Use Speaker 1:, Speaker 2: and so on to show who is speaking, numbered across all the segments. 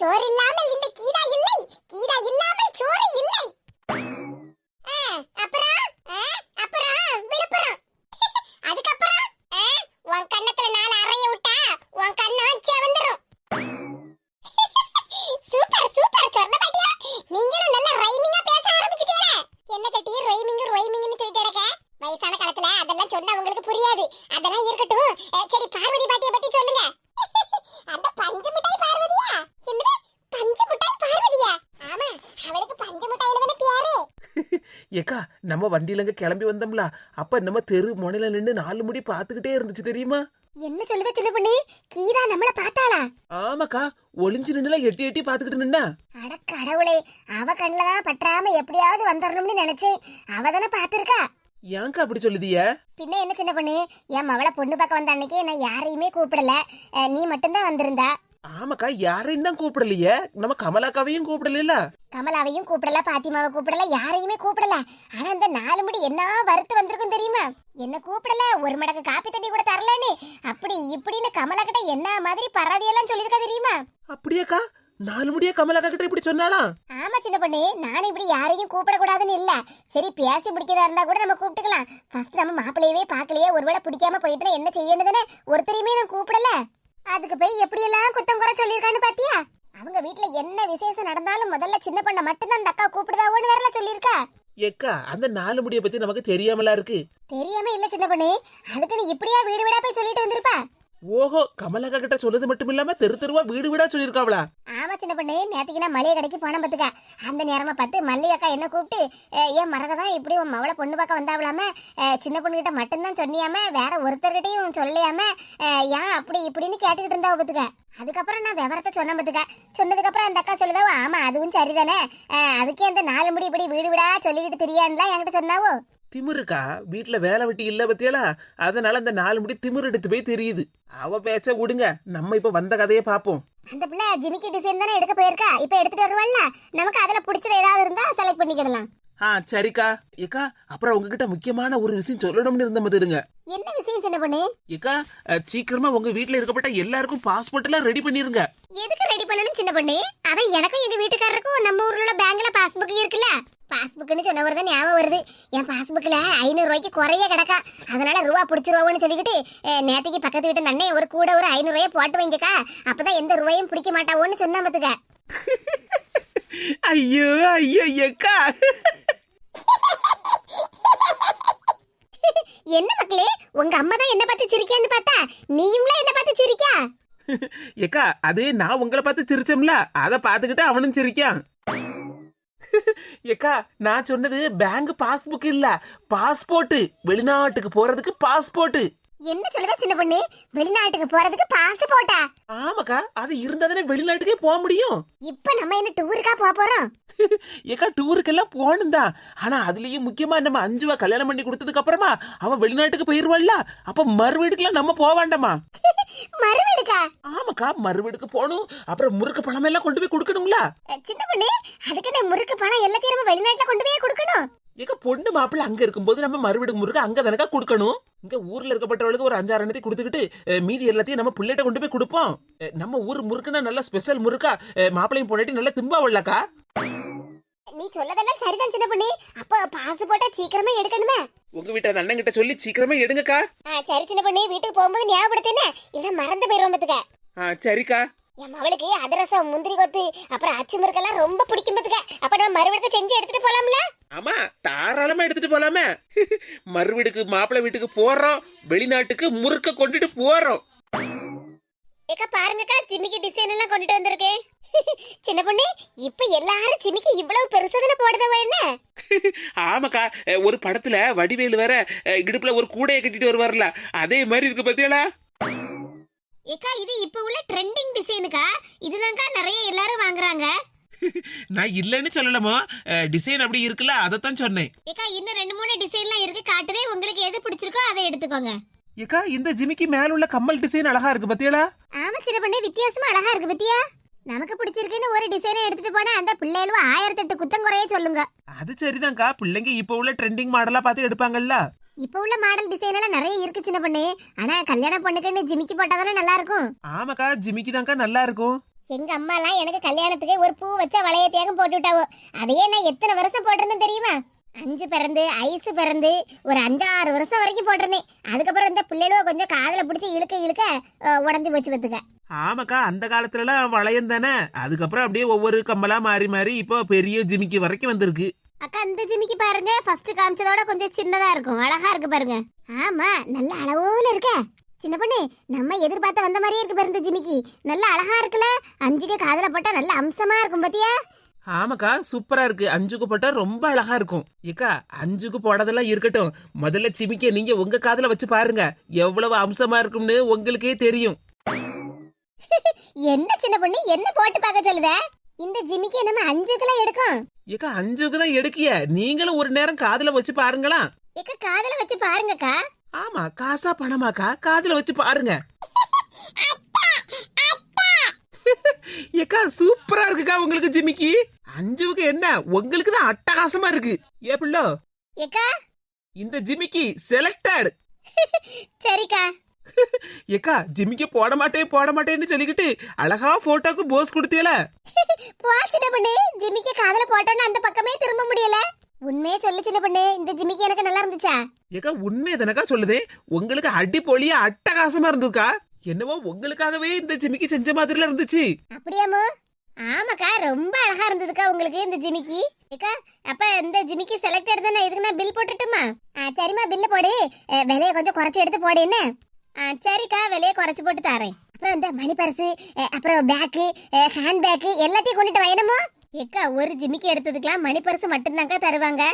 Speaker 1: சோறு இல்லாமல் இந்த கீதா இல்லை.
Speaker 2: வண்டியிலங்க கிளம்பி வந்தோம்ல. அப்ப நம்ம தெரு முனையில நின்று நாலு முடி பாத்துக்கிட்டே இருந்துச்சு தெரியுமா?
Speaker 1: என்ன சொல்லுத சின்ன பண்ணி? கீதா நம்மள பார்த்தாளா?
Speaker 2: ஆமாக்கா ஒளிஞ்சு நின்னுல எட்டி எட்டி பாத்துக்கிட்டு நின்னா.
Speaker 1: அட கடவுளே அவ கண்ணுல பற்றாம எப்படியாவது வந்துடணும்னு நினைச்சேன். அவ தானே பாத்திருக்கா
Speaker 2: ஏன்க்கா அப்படி சொல்லுதிய
Speaker 1: பின்ன என்ன சின்ன பண்ணி? என் மவளை பொண்ணு பக்கம் வந்த அன்னைக்கு நான் யாரையுமே கூப்பிடல. நீ மட்டும்தான் வந்திருந்தா.
Speaker 2: ஆமாக்கா யாரையும் தான் கூப்பிடலையே. நம்ம கமலாக்காவையும் கூப்பிடல
Speaker 1: கமலாவையும் கூப்பிடல பாத்திமாவை கூப்பிடல யாரையுமே கூப்பிடல. ஆனா அந்த நாலு முடி என்ன வறுத்து வந்திருக்கும் தெரியுமா? என்ன கூப்பிடல? ஒரு மடக்கு காப்பி தண்ணி கூட தரலன்னு. அப்படி இப்படின்னு கமலா கிட்ட என்ன மாதிரி பராதியெல்லாம் சொல்லியிருக்கா தெரியுமா?
Speaker 2: அப்படியாக்கா நாலு முடியா கமலாக்கா கிட்ட இப்படி சொன்னாளா?
Speaker 1: ஆமா சின்ன பண்ணி. நானும் இப்படி யாரையும் கூப்பிடக்கூடாதுன்னு இல்ல. சரி பேசி பிடிக்கிறதா இருந்தா கூட நம்ம கூப்பிட்டுக்கலாம். ஃபர்ஸ்ட் நம்ம மாப்பிள்ளையவே பார்க்கலையே. ஒருவேளை பிடிக்காம போயிட்டு என்ன செய்யணுதுன்னு ஒருத்தரையுமே நான் கூப்பிடல. அதுக்கு போய் எப்படியெல்லாம் குத்தம் குறை சொல்லியிருக்கான்னு பாத்தியா? அவங்க வீட்டுல என்ன விசேஷம் நடந்தாலும் முதல்ல சின்ன பண்ண மட்டும்தான் அந்த அக்கா கூப்பிடுதாவோன்னு வேற சொல்லியிருக்கா?
Speaker 2: எக்கா அந்த நாலு முடிய பத்தி நமக்கு தெரியாமலா இருக்கு?
Speaker 1: தெரியாம இல்ல சின்ன பண்ணி. அதுக்கு நீ இப்படியா வீடு வீடா போய் சொல்லிட்டு வந்திருப்பா?
Speaker 2: ஓஹோ கமலக்கா கிட்ட சொன்னது மட்டும் இல்லாம தெரு தெருவா வீடு வீடா சொல்லியிருக்காவளா?
Speaker 1: ஆமா சின்ன பொண்ணு. நேத்துக்கு நான் மளிகை கடைக்கு போன பத்துக்க. அந்த நேரமா பார்த்து மல்லிகை அக்கா என்ன கூப்பிட்டு ஏன் மரகதான் இப்படி உன் மவளை பொண்ணு பார்க்க வந்தாவலாம சின்ன பொண்ணு கிட்ட மட்டும்தான் சொன்னியாம வேற ஒருத்தர்கிட்டயும் சொல்லியாம ஏன் அப்படி இப்படின்னு கேட்டுக்கிட்டு இருந்தா பத்துக்க. அதுக்கப்புறம் நான் விவரத்தை சொன்ன பத்துக்க. சொன்னதுக்கு அப்புறம் அந்த அக்கா சொல்லுதாவோ ஆமா அதுவும் சரிதானே? அதுக்கே அந்த நாலு முடி இப்படி வீடு வீடா சொல்லிக்கிட்டு தெரியான்லாம் என்கிட்ட சொன்னாவோ?
Speaker 2: திமிருக்கா? வீட்டில் வேலை வெட்டி இல்லை பத்தியலா அதனால அந்த நாலு முடி திமிரு எடுத்து போய் தெரியுது. அவ பேச்ச விடுங்க. நம்ம இப்ப வந்த கதையை பார்ப்போம்
Speaker 1: அந்த பிள்ளை ஜிமிக்கி டிசைன் தானே எடுக்க போயிருக்கா? இப்போ எடுத்துட்டு வருவாள்ல? நமக்கு அதுல பிடிச்சது ஏதாவது இருந்தா செலக்ட் பண்ணிக்கிடலாம்.
Speaker 2: ஆ சரிக்கா. ஏக்கா அப்புறம் உங்ககிட்ட முக்கியமான ஒரு விஷயம் சொல்லணும்னு இருந்த மாதிரிங்க
Speaker 1: என்ன விஷயம் சின்ன பொண்ணு?
Speaker 2: ஏக்கா சீக்கிரமா உங்க வீட்டுல இருக்கப்பட்ட எல்லாருக்கும் பாஸ்போர்ட் எல்லாம் ரெடி பண்ணிருங்க.
Speaker 1: எதுக்கு ரெடி பண்ணணும் சின்ன பொண்ணு? அதான் எனக்கும் எங்க வீட்டுக்காரருக்கும் நம்ம ஊர்ல உள்ள பேங்க்ல பாஸ்புக் இருக்குல்ல? பாஸ்புக்னு சொன்னவர் தான் ஞாபகம் வருது. என் பாஸ்புக்ல ஐநூறு ரூபாய்க்கு குறைய கிடக்கா. அதனால ரூபா பிடிச்சிருவோம்னு சொல்லிக்கிட்டு நேத்திக்கு பக்கத்து வீட்டு நன்னே ஒரு கூட ஒரு ஐநூறு ரூபாய் போட்டு வைங்கக்கா. அப்பதான் எந்த ரூபாயும் பிடிக்க மாட்டாவோன்னு சொன்னா பாத்துக்க.
Speaker 2: ஐயோ ஐயோ ஏக்கா.
Speaker 1: என்ன மக்களே உங்க அம்மா தான் என்ன பார்த்து சிரிக்கான்னு பார்த்தா நீயும்ல என்ன பார்த்து சிரிக்கா?
Speaker 2: ஏக்கா அது நான் உங்களை பார்த்து சிரிச்சோம்ல அதை பார்த்துக்கிட்டு அவனும் சிரிக்கான். ஏக்கா நான் சொன்னது பேங்க் பாஸ்புக் இல்ல பாஸ்போர்ட் வெளிநாட்டுக்கு போறதுக்கு பாஸ்போர்ட்
Speaker 1: என்ன சொல்லுதா சின்ன பொண்ணு? வெளிநாட்டுக்கு போறதுக்கு பாஸ் போட்டா?
Speaker 2: ஆமாக்கா அது இருந்தாதானே வெளிநாட்டுக்கே போக முடியும்.
Speaker 1: இப்ப நம்ம என்ன டூருக்கா போக போறோம்?
Speaker 2: ஏக்கா டூருக்கெல்லாம் போகணும் தான். ஆனா அதுலயும் முக்கியமா நம்ம அஞ்சுவா கல்யாணம் பண்ணி கொடுத்ததுக்கு அப்புறமா அவ வெளிநாட்டுக்கு போயிருவாள்ல? அப்ப மறுவீடுக்கெல்லாம் நம்ம போக வேண்டாமா?
Speaker 1: மறுவீடுக்கா?
Speaker 2: ஆமாக்கா மறுவீடுக்கு போகணும். அப்புறம் முறுக்கு பழம் எல்லாம் கொண்டு போய் கொடுக்கணும்ல?
Speaker 1: சின்ன பொண்ணு அதுக்கு இந்த முறுக்கு பணம் எல்லாத்தையும் நம்ம வெளிநாட்டுல கொண்டு போய் கொடுக்கணும்.
Speaker 2: ஏக்கா பொண்ணு மாப்பிள்ளை அங்க இருக்கும்போது நம்ம மறுவீடு முறுக்கு அங்க தானக்கா கொடுக்கணும்? இங்க ஊர்ல இருக்கப்பட்டவளுக்கு ஒரு அஞ்சாறு எண்ணத்தை கொடுத்துக்கிட்டு மீதி எல்லாத்தையும் நம்ம பிள்ளைகிட்ட கொண்டு போய் கொடுப்போம். நம்ம ஊர் முறுக்குன்னா நல்ல ஸ்பெஷல் முறுக்கா மாப்பிள்ளையும் பொண்டாட்டி நல்லா திம்பாவல்லக்கா
Speaker 1: நீ சொல்லதெல்லாம் சரிதான் சின்ன பொண்ணு. அப்போ பாஸ் போட்டா சீக்கிரமா எடுக்கணுமே?
Speaker 2: உங்க வீட்டு அந்த அண்ணன் கிட்ட சொல்லி சீக்கிரமா எடுங்கக்கா.
Speaker 1: சரி சின்ன பொண்ணு வீட்டுக்கு போகும்போது ஞாபகப்படுத்தேன்னு இல்ல மறந்து போயிருவோம் பாத்துக்க
Speaker 2: சரிக்கா.
Speaker 1: என் மவளுக்கு அதிரசம் முந்திரி கொத்து அப்புறம் அச்சு முறுக்கெல்லாம் ரொம்ப பிடிக்கும் பாத்துக்க. அப்ப நம்ம மறுவீடுக்கு செஞ்சு எடுத்துட்டு போலாம்ல?
Speaker 2: ஆமா தாராளமா எடுத்துட்டு போலாமே. மறுவீடுக்கு மாப்பிள்ளை வீட்டுக்கு போறோம். வெளிநாட்டுக்கு முறுக்க கொண்டுட்டு போறோம்.
Speaker 1: ஏக்கா பாருங்கக்கா ஜிமிக்கி டிசைன் எல்லாம் கொண்டுட்டு வந்திருக்கேன் சின்ன பொண்ணு இப்ப எல்லாரும் ஜிமிக்கி இவ்வளவு பெருசா தானே போடுதவ என்ன?
Speaker 2: ஆமாக்கா ஒரு படத்துல வடிவேலு வேற இடுப்புல ஒரு கூடையை கட்டிட்டு வருவார்ல. அதே மாதிரி இருக்கு பாத்தியாளா
Speaker 1: ஏக்கா இது இப்ப உள்ள ட்ரெண்டிங் டிசைனுக்கா இதுதான்க்கா நிறைய எல்லாரும் வாங்குறாங்க.
Speaker 2: நான் இல்லைன்னு சொல்லலாமோ டிசைன் அப்படி இருக்குல்ல அதைத்தான் சொன்னேன்.
Speaker 1: ஏக்கா இன்னும் ரெண்டு மூணு டிசைன்லாம் இருக்கு. காட்டுறேன் உங்களுக்கு எது பிடிச்சிருக்கோ அதை எடுத்துக்கோங்க.
Speaker 2: ஏக்கா இந்த ஜிமிக்கி மேல உள்ள கம்மல் டிசைன் அழகா இருக்கு பாத்தியாளா
Speaker 1: ஆமா சின்ன பொண்ணு வித்தியாசமா அழகா இருக்கு பத்தியா? நமக்கு பிடிச்சிருக்குன்னு ஒரு டிசைனை எடுத்துட்டு போனா அந்த பிள்ளைகளும் ஆயிரத்தி எட்டு குத்தம் குறைய சொல்லுங்க.
Speaker 2: அது சரிதான்க்கா. பிள்ளைங்க இப்ப உள்ள ட்ரெண்டிங் மாடலா பார்த்து எடுப்பாங்கல்ல.
Speaker 1: இப்ப உள்ள மாடல் டிசைன் எல்லாம் நிறைய இருக்கு சின்ன பொண்ணு. ஆனா கல்யாண பொண்ணுக்குன்னு ஜிமிக்கி போட்டா தானே நல்லா இருக்கும்
Speaker 2: ஆமாக்கா ஜிமிக்கி தான்க்கா நல்லா இருக்கும்
Speaker 1: எங்க அம்மா எல்லாம் எனக்கு கல்யாணத்துக்கு ஒரு பூ வச்ச வளைய தேகம் போட்டு விட்டாவோ? அதையே நான் எத்தனை வருஷம் போட்டிருந்தேன் தெரியுமா? அஞ்சு பிறந்து ஐசு பிறந்து ஒரு அஞ்சாறு வருஷம் வரைக்கும் போட்டிருந்தேன். அதுக்கப்புறம் இந்த பிள்ளைகளோ கொஞ்சம் காதுல பிடிச்சி இழுக்க இழுக்க உடஞ்சி போச்சு பத்துக்க
Speaker 2: ஆமாக்கா அந்த காலத்துலலாம் வளையம் தானே? அதுக்கப்புறம் அப்படியே ஒவ்வொரு கம்மலா மாறி மாறி இப்போ பெரிய ஜிமிக்கி வரைக்கும் வந்திருக்கு.
Speaker 1: அக்கா இந்த ஜிமிக்கி பாருங்க. ஃபர்ஸ்ட் காமிச்சதோட கொஞ்சம் சின்னதா இருக்கும். அழகா இருக்கு பாருங்க. ஆமா நல்ல அளவோல இருக்க. சின்ன பொண்ணு நம்ம எதிர்பார்த்த வந்த மாதிரியே இருக்கு பாரு இந்த ஜிமிக்கி. நல்ல அழகா இருக்குல்ல? அஞ்சுக்கு காதுல போட்டா நல்ல அம்சமா இருக்கும் பாத்தியா?
Speaker 2: ஆமாக்கா சூப்பரா இருக்கு. அஞ்சுக்கு போட்டா ரொம்ப அழகா இருக்கும். ஏக்கா அஞ்சுக்கு போடதெல்லாம் இருக்கட்டும். முதல்ல சிமிக்க நீங்க உங்க காதுல வச்சு பாருங்க. எவ்வளவு அம்சமா இருக்கும்னு உங்களுக்கே தெரியும்.
Speaker 1: என்ன சின்ன பொண்ணு? என்ன போட்டு பார்க்க சொல்லுத? இந்த ஜிமிக்கி நம்ம அஞ்சுக்கெல்லாம் எடுக்கும்.
Speaker 2: ஏக்கா அஞ்சுக்கு தான் எடுக்கிய. நீங்களும் ஒரு நேரம் காதுல வச்சு பாருங்களா?
Speaker 1: எக்க காதுல வச்சு பாருங்கக்கா.
Speaker 2: ஆமா காசா பணமாக்கா? காதுல வச்சு பாருங்க. ஏக்கா சூப்பரா இருக்குக்கா உங்களுக்கு ஜிமிக்கி. அஞ்சுவுக்கு என்ன? உங்களுக்கு தான் அட்டகாசமா இருக்கு. ஏ பிள்ளோ?
Speaker 1: ஏக்கா.
Speaker 2: இந்த ஜிமிக்கி செலக்டட்
Speaker 1: சரிக்கா.
Speaker 2: ஏக்கா ஜிமிக்கி போட மாட்டேன் போட மாட்டேன்னு சொல்லிக்கிட்டு அழகா போட்டோக்கு போஸ் கொடுத்தியல
Speaker 1: சின்ன பொண்ணு ஜிமிக்கி காதுல போட்டோன்னு அந்த பக்கமே திரும்ப முடியல. உண்மையே சொல்லு சின்ன பொண்ணு இந்த ஜிமிக்கி எனக்கு நல்லா இருந்துச்சா?
Speaker 2: ஏக்கா உண்மை தானக்கா சொல்லுதே. உங்களுக்கு அடிப்பொலியா அட்டகாசமா இருந்துக்கா என்னவோ உங்களுக்காகவே இந்த ஜிமிக்கி செஞ்ச மாதிரில இருந்துச்சு.
Speaker 1: அப்படியாமோ ஆமாக்கா ரொம்ப அழகா இருந்ததுக்கா உங்களுக்கு இந்த ஜிமிக்கி ஏக்கா அப்ப இந்த ஜிமிக்கி செலக்ட் தானே இதுக்கு நான் பில் போட்டுட்டுமா? ஆ, சரிம்மா பில்லு போடு. விலைய கொஞ்சம் குறைச்சி எடுத்து போடு என்ன? சரிக்கா விலையை குறைச்சி போட்டு தரேன். அப்புறம் இந்த மணி பர்ஸு அப்புறம் பேக்கு ஹேண்ட் பேக்கு எல்லாத்தையும் கொண்டுட்டு வயணுமோ ஏக்கா ஒரு ஜிமிக்கு எடுத்ததுக்கெல்லாம் மணி பர்ஸ் மட்டும்தாங்க தருவாங்க.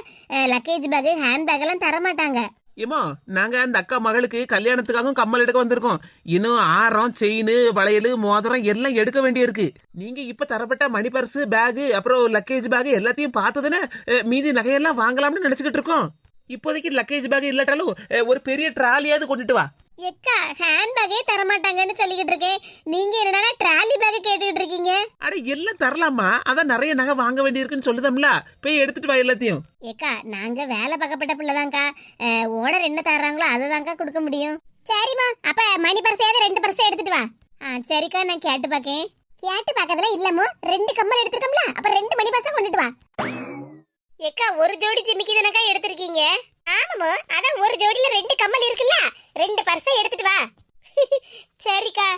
Speaker 1: லக்கேஜ் பேக்கு ஹேண்ட் பேக் எல்லாம் தர மாட்டாங்க
Speaker 2: ஏமா நாங்க அந்த அக்கா மகளுக்கு கல்யாணத்துக்காகவும் கம்மல் எடுக்க வந்திருக்கோம். இன்னும் ஆரம் செயின் வளையல் மோதிரம் எல்லாம் எடுக்க வேண்டியிருக்கு. நீங்க இப்ப தரப்பட்ட மணி பர்ஸ் பேகு அப்புறம் லக்கேஜ் பேகு எல்லாத்தையும் பார்த்ததுன்னு மீதி நகையெல்லாம் வாங்கலாம்னு நினைச்சுக்கிட்டு இருக்கோம். இப்போதைக்கு லக்கேஜ் பேக் இல்லாட்டாலும் ஒரு பெரிய ட்ராலியாவது கொண்டுட்டு வா.
Speaker 1: எக்கா ஹேண்ட் பேக்கே தர மாட்டாங்கன்னு சொல்லிக்கிட்டு இருக்கேன். நீங்க என்னடா ட்ராலி பேக் கேட்டுக்கிட்டு இருக்கீங்க?
Speaker 2: அட எல்லாம் தரலாமா? அதான் நிறைய நகை வாங்க வேண்டியிருக்குன்னு சொல்லுதம்ல. போய் எடுத்துட்டு வா எல்லாத்தையும்.
Speaker 1: ஏக்கா நாங்க வேலை பார்க்கப்பட்ட பிள்ளைதான்க்கா. ஓனர் என்ன தர்றாங்களோ அதை தான்க்கா கொடுக்க முடியும். சரிம்மா அப்ப மணி பர்ஸையாவது ரெண்டு பர்ஸை எடுத்துட்டு வா. ஆ சரிக்கா நான் கேட்டு பார்க்கேன் கேட்டு பார்க்கறதுல இல்லமோ ரெண்டு கம்மல் எடுத்துருக்கோம்ல. அப்ப ரெண்டு மணி பர்ஸை கொண்டுட்டு வா. ஏக்கா ஒரு ஜோடி ஜிமிக்கி தானக்கா எடுத்திருக்கீங்க? ஆமாமோ அதான் ஒரு ஜோடியில ரெண்டு கம்மல் இருக்குல்ல? ரெண்டு பர்ஸை எடுத்துட்டு வா. சரிக்கா.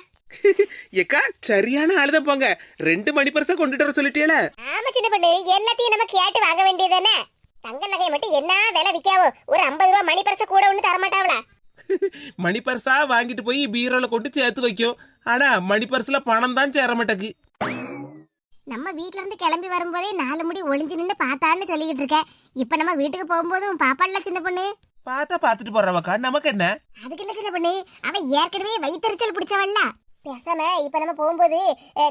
Speaker 2: ஏக்கா சரியான ஆளுதான் போங்க. ரெண்டு மணி பர்ஸா கொண்டுட்டு வர சொல்லிட்டேல
Speaker 1: ஆமா சின்ன பொண்ணு. எல்லாத்தையும் நம்ம கேட்டு வாங்க வேண்டியதானே தங்க நகையை மட்டும் என்ன விலை விற்காவோ? ஒரு ஐம்பது ரூபா மணி பர்ஸை கூட ஒண்ணு தரமாட்டாவளா?
Speaker 2: மணி பர்ஸா வாங்கிட்டு போய் பீரோல கொண்டு சேர்த்து வைக்கும். ஆனா மணி பர்ஸ்ல பணம் தான் சேர மாட்டேக்கு.
Speaker 1: நம்ம வீட்ல இருந்து கிளம்பி வரும்போதே நாலு முடி ஒளிஞ்சு நின்று பார்த்தான்னு சொல்லிக்கிட்டு இருக்க இப்ப நம்ம வீட்டுக்கு போகும்போதும் பாப்பாள்ல சின்ன பொண்ணு?
Speaker 2: பார்த்தா பார்த்துட்டு போறவக்கா நமக்கு என்ன?
Speaker 1: அதுக்கு இல்ல சின்ன பொண்ணு. அவ ஏற்கனவே வயிற்றுச்சல் பிடிச்சவள்ல பேசாம இப்ப நம்ம போகும்போது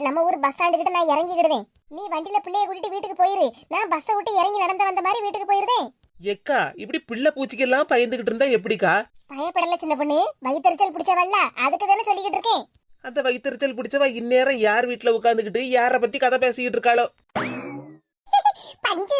Speaker 1: நம்ம ஊர் பஸ் ஸ்டாண்டு கிட்ட நான் இறங்கிக்கிடுவேன். நீ வண்டியில பிள்ளைய கூட்டிட்டு வீட்டுக்கு போயிரு. நான் பஸ்ஸை விட்டு இறங்கி நடந்து வந்த மாதிரி வீட்டுக்கு போயிருந்தேன்
Speaker 2: எக்கா இப்படி பிள்ளை பூச்சிக்கெல்லாம் பயந்துகிட்டு இருந்தா எப்படிக்கா?
Speaker 1: பயப்படல சின்ன பொண்ணு. வயிற்றுச்சல் பிடிச்சவள்ல அதுக்கு தானே சொல்லிக்கிட்டு இருக்கேன்.
Speaker 2: அந்த வயிற்றுச்சல் பிடிச்சவ இந்நேரம் யார் வீட்டுல உட்காந்துக்கிட்டு யார பத்தி கதை பேசிக்கிட்டு இருக்காளோ?
Speaker 1: பஞ்சு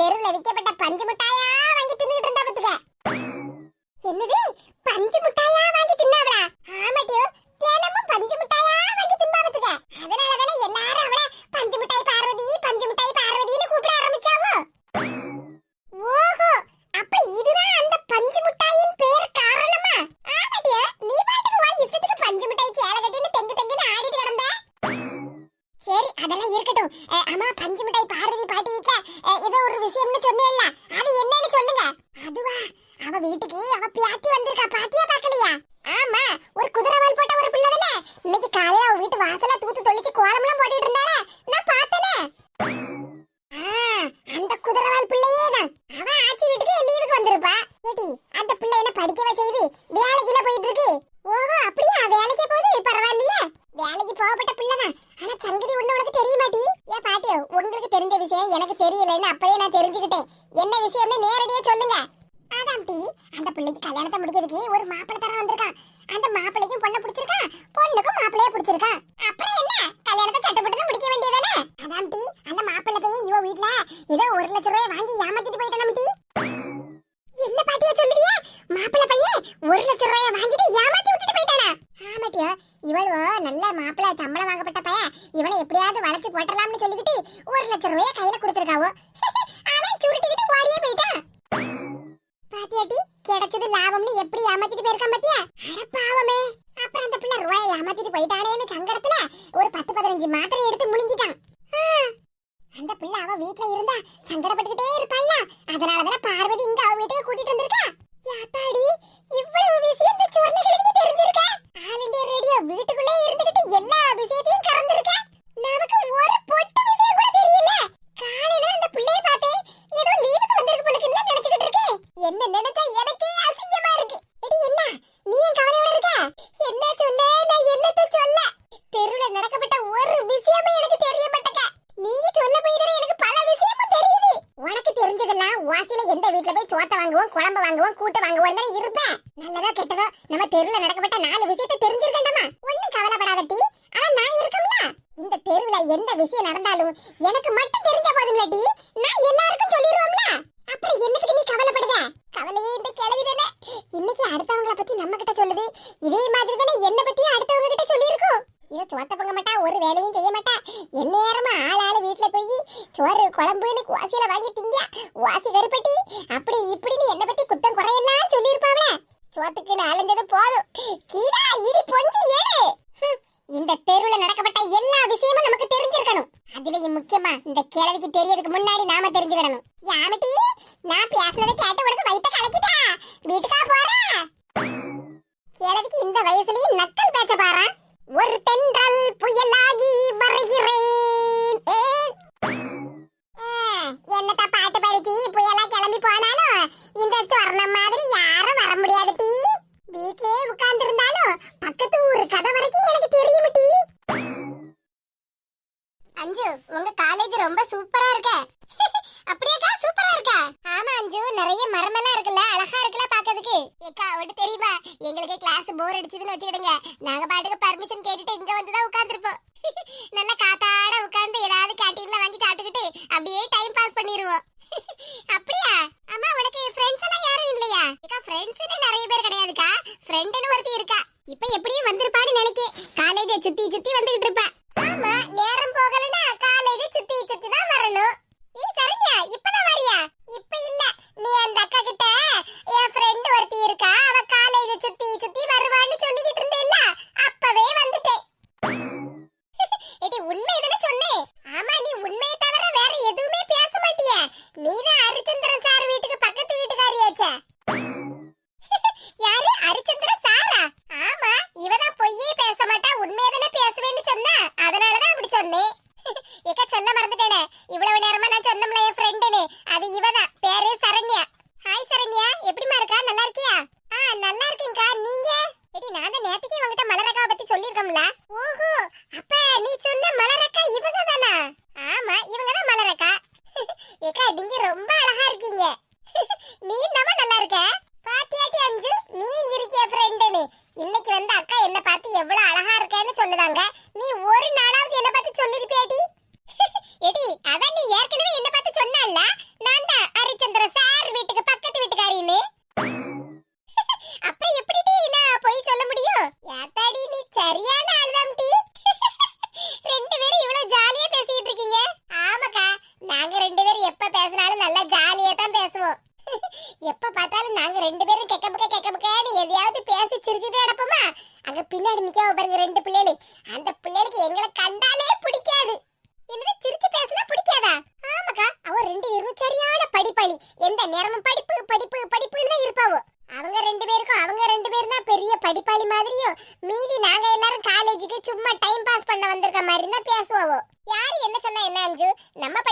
Speaker 1: தெருவில் விற்கப்பட்ட பஞ்சு மிட்டாயா வாங்கி தின்னுட்டு இருந்தா பாத்துக்க என்னது பஞ்சு மிட்டாயா வாங்கி தின்னாவளா ஆமாட்டியோ தினமும் பஞ்சு மிட்டாயா வாங்கி தின்பா பாத்துக்க அதனால தானே எல்லாரும் அவள பஞ்சு மிட்டாய் பார்வதி பஞ்சு மிட்டாய் பார்வதின்னு கூப்பிட ஆரம்பிச்சாவோ ஓஹோ அப்ப இதுதான் அந்த பஞ்சு மிட்டாயின் பேர் காரணமா ஆமாட்டியா நீ பாட்டுக்கு வா இஷ்டத்துக்கு பஞ்சு மிட்டாய் சேலை கட்டின்னு தெங்கு தெங்குன்னு ஆடிட்டு கிடந்த சரி அதெல்லாம் இருக்கட்டும் அஹ், அம்மா பஞ்சு மிட்டாய் பார்வதி பாட்டி வீட்ல அஹ், ஏதோ ஒரு விஷயம்னு சொன்னேல்ல அது என்னன்னு சொல்லுங்க அதுவா அவ வீட்டுக்கு அவ பியாத்தி வந்திருக்கா பாத்தியா பாக்கலையா ஆமா ஒரு குதிரைவால் போட்ட ஒரு பிள்ளை தானே இன்னைக்கு காலையில அவ வீட்டு வாசல தூத்து தொளிச்சு கோலம்லாம் போட்டுட்டு இருந்தாளே நான் பார்த்தனே அந்த குதிரைவால் பிள்ளையே தான் அவ ஆச்சி வீட்டுக்கு லீவுக்கு வந்திருப்பா ஏடி அந்த பிள்ளை என்ன படிக்கவே செய்து வேலைக்குல போயிட்டு இருக்கு ஓஹோ அப்படியா வேலைக்கு போகுது பரவாயில்லையே வேலைக்கு போகப்பட்ட பிள்ளைதான் ஆனா சங்கதி ஒண்ணு உனக்கு தெரிய மாட்டி ஏன் பாட்டியோ உங்களுக்கு தெரிஞ்ச விஷயம் எனக்கு தெரியலன்னு அப்பவே நான் தெரிஞ்சுக்கிட்டேன் என்ன விஷயம்னு நேரடியா சொல்லுங்க அதான் டி அந்த பிள்ளைக்கு கல்யாணத்தை முடிக்கிறதுக்கு ஒரு மாப்பிள்ளை தர வந்திருக்கான் அந்த மாப்பிள்ளைக்கும் பொண்ணை பிடிச்சிருக்கா பொண்ணுக்கும் மாப்பிள்ளைய பிடிச்சிருக்கா அப்புறம் என்ன கல்யாணத்தை சட்டப்பட்டு முடிக்க வேண்டியதானே அதான் டி அந்த மாப்பிள்ளை பையன் இவ வீட்ல ஏதோ ஒரு லட்சம் ரூபாய் வாங்கி ஏமாத்திட்டு போயிட்டான் டி என்ன பாட்டியா சொல்லுறியா மாப்பிள்ளை பையன் ஒரு லட்சம் ரூபாய் வாங்கிட்டு ஏமாத்தி விட்டுட்டு போயிட்டானா ஆமாட்டியா இவளோ நல்ல மாப்பிள்ளை சம்பளம் வாங்கப்பட்ட பையன் இவனை எப்படியாவது வளைச்சு போட்டலாம்னு சொல்லிக்கிட்டு ஒரு லட்சம் ரூபாய் கையில கொடுத்துருக்காவோ? அவன் சுருட்டிக்கிட்டு ஓடியே போயிட்டான். பாத்தியாட்டி கிடைச்சது லாபம்னு எப்படி ஏமாத்திட்டு போயிருக்கான் பாத்தியா? அட பாவமே. அப்புறம் அந்த பிள்ளை ரூபாய் ஏமாத்திட்டு போயிட்டானேன்னு சங்கடத்துல ஒரு பத்து பதினஞ்சு மாத்திரை எடுத்து முழுங்கிட்டான். அந்த பிள்ளை அவ வீட்டுல இருந்தா சங்கடப்பட்டுக்கிட்டே இருப்பாள்ல. அதனாலதானே பார்வதி இங்க அவ வீட்டுக்கு கூட்டிட்டு வந்திருக்கா. யாத்தாடி இவ்வளவு விஷயம் இந்த சுவர்ணகிழவிக்கு தெரிஞ்சிருக்க? ஆல் இண்டியா ரேடியோ வீட்டுக்குள்ளே இருந்துகிட்டு எல்லா விஷயத்தையும் கறந்துருக்கேன் நமக்கு ஒரு பொட்டு விஷயம் கூட தெரியல. காலையில அந்த பிள்ளைய பார்த்தேன். ஏதோ லீவுக்கு வந்திருக்கு போலுக்குன்னு நினைச்சிட்டு இருக்கேன் என்ன நினைச்சா எனக்கே அசிங்கமா இருக்கு. எடி என்ன? நீ ஏன் கவலையோட இருக்க? என்ன சொல்ல? நான் என்னத்த சொல்ல? தெருவுல நடக்கப்பட்ட ஒரு விஷயமே எனக்கு தெரிய மாட்டேங்க. நீ சொல்ல போய் எனக்கு பல விஷயமும் தெரியுது. உனக்கு தெரிஞ்சதெல்லாம் வாசில எந்த வீட்டுல போய் சோத்த வாங்குவோம் குழம்பு வாங்குவோம் கூட்டு வாங்குவோம் தானே இருப்பேன். இந்த கிழவிக்கு தெரியறதுக்கு முன்னாடி நாம தெரிஞ்சுக்கிடணும் மட்டும் தெரியுமா? எங்களுக்கு கிளாஸ் போர் அடிச்சதுன்னு வச்சுக்கிடுங்க. நாங்க பாட்டுக்கு பர்மிஷன் கேட்டுட்டு இங்க வந்து தான் உட்காந்துருப்போம் நல்லா காத்தா அரைச்ச யாரு ஹரிச்சந்திர சாரா? ஆமா இவதான் பொய்யே பேச மாட்டா உண்மையதானே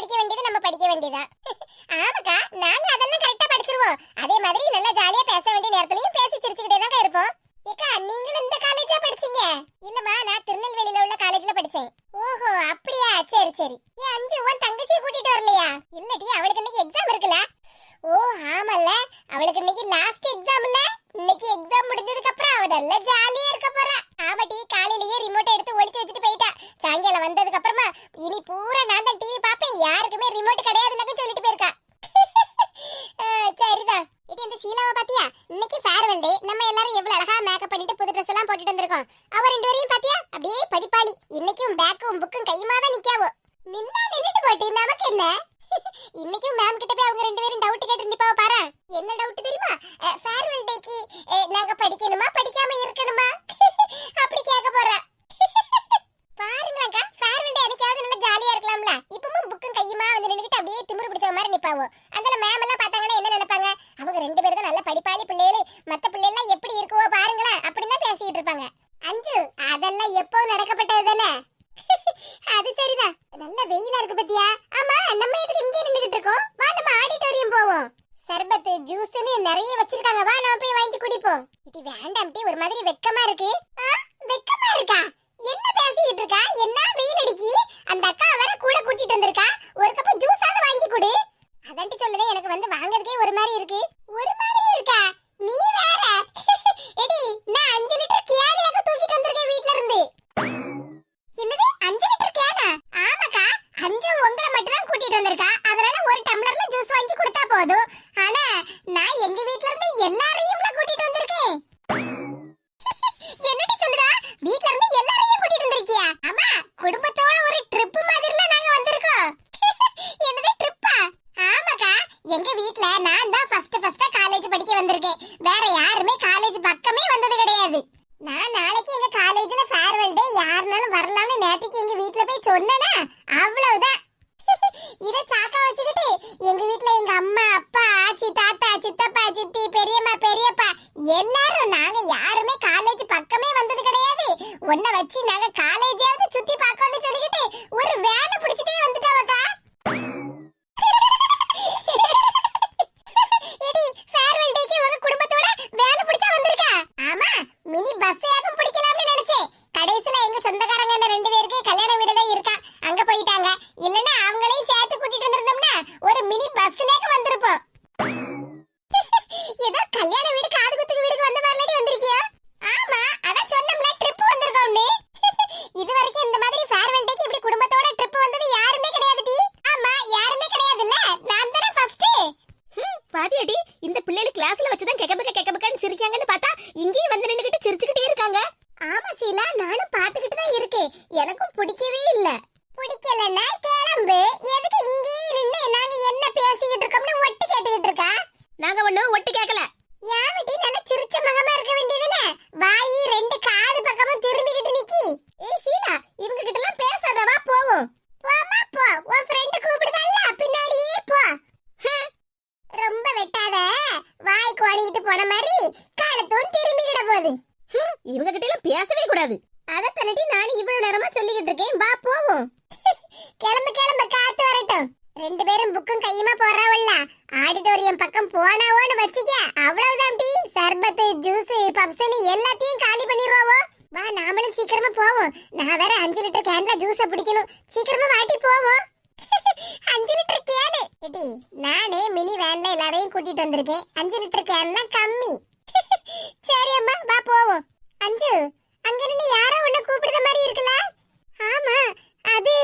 Speaker 1: படிக்க வேண்டியது நம்ம படிக்க வேண்டியதான் ஆமாக்கா நாங்க அதெல்லாம் கரெக்டா படிச்சிருவோம். அதே மாதிரி நல்லா ஜாலியா பேச வேண்டிய நேரத்துலயும் பேசி சிரிச்சுக்கிட்டே தான் இருப்போம். ஏக்கா நீங்களும் இந்த காலேஜா படிச்சீங்க? இல்லம்மா நான் திருநெல்வேலியில உள்ள காலேஜ்ல படிச்சேன். ஓஹோ அப்படியா? சரி சரி. ஏ அஞ்சு உன் தங்கச்சியை கூட்டிட்டு வரலையா? இல்லடி அவளுக்கு இன்னைக்கு எக்ஸாம் இருக்குல்ல. ஓ ஆமல்ல. அவளுக்கு இன்னைக்கு லாஸ்ட் நிக்காவோ. நின்னா நின்னுட்டு போட்டி நமக்கு என்ன? இன்னைக்கும் மேம் கிட்ட போய் அவங்க ரெண்டு பேரும் டவுட் கேட்டு நிப்பாவ பாரு என்ன டவுட் தெரியுமா? ஃபேர்வெல் டேக்கு நாங்க படிக்கணுமா? படிக்காம இருக்கணுமா? அப்படி கேட்க போறா பாருங்களாக்கா ஃபேர்வெல் டே அன்னைக்காவது நல்லா ஜாலியா இருக்கலாம்ல. இப்பவும் புக்கும் கையுமா வந்து நின்னுட்டு அப்படியே திமிரு பிடிச்ச மாதிரி நிப்பாவோ. அதனால மேம் எல்லாம் பார்த்தாங்கன்னா என்ன நினைப்பாங்க? அவங்க ரெண்டு பேரும் தான் நல்ல படிப்பாளி பிள்ளைகள். மத்த பிள்ளை எல்லாம் எப்படி இருக்குவோ பாருங்களேன். அப்படின்னு தான் பேசிட்டு இருப்பாங்க. அஞ்சு அதெல்லாம் எப்பவும் நடக்கப்பட்டது தானே? அது சரிதான். நல்ல வெயிலா இருக்கு பத்தியா? ஆமா நம்ம எதுக்கு இங்கே நின்னுகிட்டு இருக்கோம்? வா நம்ம ஆடிட்டோரியம் போவோம். சர்பத்து ஜூஸ்னு நிறைய வச்சிருக்காங்க. வா நம்ம போய் வாங்கி குடிப்போம். இது வேண்டாம்டி ஒரு மாதிரி வெக்கமா இருக்கு. வெக்கமா இருக்கா? என்ன நாளைக்கு எங்க காலேஜ்ல ஃபேர்வெல் டே யாருனாலும் வரலாம்னு நேத்துக்கு எங்க வீட்ல போய் சொன்னனா? அவ்வளவுதான். இத சாக்கா வச்சுக்கிட்டு எங்க வீட்ல எங்க அம்மா அப்பா ஆச்சி தாத்தா சித்தப்பா சித்தி பெரியம்மா பெரியப்பா எல்லாரும் நாங்க யாருமே காலேஜ் பக்கமே வந்தது கிடையாது. உன்னை வச்சு நாங்க காலேஜாவது போன மாதிரி காலத்தும் திரும்பிக்கிட போகுது.
Speaker 3: இவங்க கிட்ட எல்லாம் பேசவே கூடாது.
Speaker 1: அத தன்னடி நான் இவ்வளவு நேரமா சொல்லிக்கிட்டு இருக்கேன். வா போவோம். கிளம்பு கிளம்பு காத்து வரட்டும். ரெண்டு பேரும் புக்கும் கையுமா போறாவல்ல ஆடிட்டோரியம் பக்கம் போனாவோன்னு வச்சுக்க. அவ்வளவுதான் டீ. சர்பத்து ஜூஸ் பப்ஸ்னு எல்லாத்தையும் காலி பண்ணிடுவோம் வா நாமளும் சீக்கிரமா போவோம். நான் வேற அஞ்சு லிட்டர் கேன்ல ஜூஸை பிடிக்கணும். சீக்கிரமா வாட்டி போவோம். அஞ்சு லிட்டர் கேனு எடி நானே மினி வேன்ல எல்லாரையும் கூட்டிட்டு வந்திருக்கேன். அஞ்சு லிட்டர் கேன்லாம் கம்மி. சரி அம்மா வா போவோம். அஞ்சு அங்க நின்னு யாரோ உன்னை கூப்பிடுற மாதிரி இருக்குல்ல? ஆமா அது